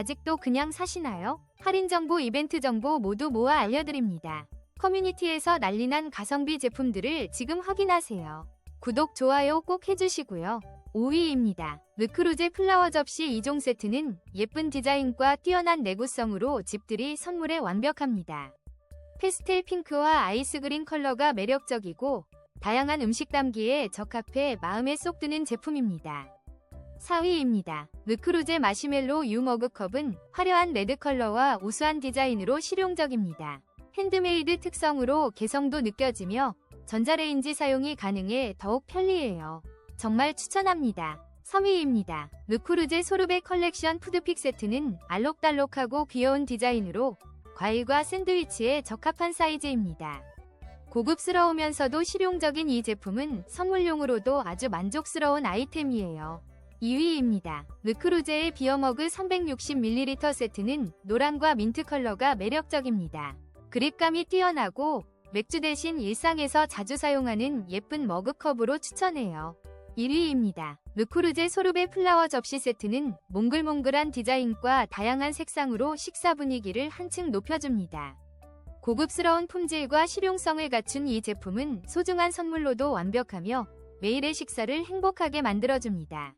아직도 그냥 사시나요? 할인 정보, 이벤트 정보 모두 모아 알려드립니다. 커뮤니티에서 난리난 가성비 제품들을 지금 확인하세요. 구독, 좋아요 꼭 해주시고요. 5위입니다. 르크루제 플라워 접시 2종 세트는 예쁜 디자인과 뛰어난 내구성으로 집들이 선물에 완벽합니다. 페스텔 핑크와 아이스 그린 컬러가 매력적이고 다양한 음식 담기에 적합해 마음에 쏙 드는 제품입니다. 4위입니다. 르크루제 마시멜로 유 머그컵은 화려한 레드 컬러와 우수한 디자인으로 실용적입니다. 핸드메이드 특성으로 개성도 느껴지며 전자레인지 사용이 가능해 더욱 편리해요. 정말 추천합니다. 3위입니다. 르크루제 소르베 컬렉션 푸드픽 세트는 알록달록하고 귀여운 디자인으로 과일과 샌드위치에 적합한 사이즈입니다. 고급스러우면서도 실용적인 이 제품은 선물용으로도 아주 만족스러운 아이템이에요. 2위입니다. 르크루제의 비어머그 360ml 세트는 노란과 민트 컬러가 매력적입니다. 그립감이 뛰어나고 맥주 대신 일상에서 자주 사용하는 예쁜 머그컵으로 추천해요. 1위입니다. 르크루제 소르베 플라워 접시 세트는 몽글몽글한 디자인과 다양한 색상으로 식사 분위기를 한층 높여줍니다. 고급스러운 품질과 실용성을 갖춘 이 제품은 소중한 선물로도 완벽하며 매일의 식사를 행복하게 만들어줍니다.